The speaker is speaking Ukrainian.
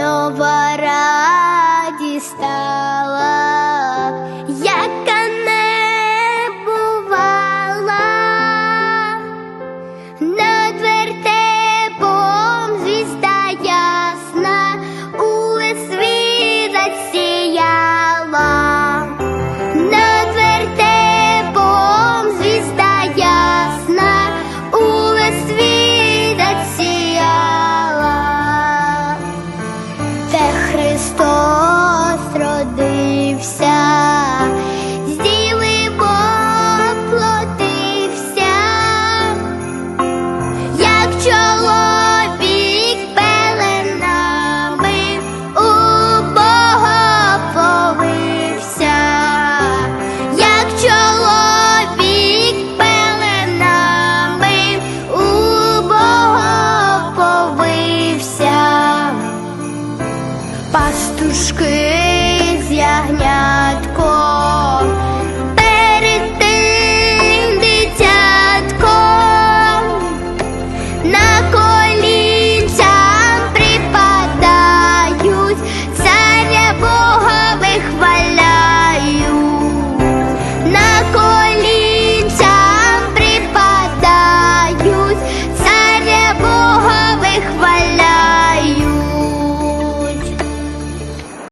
нова радість стала. пастушки з ягнятком.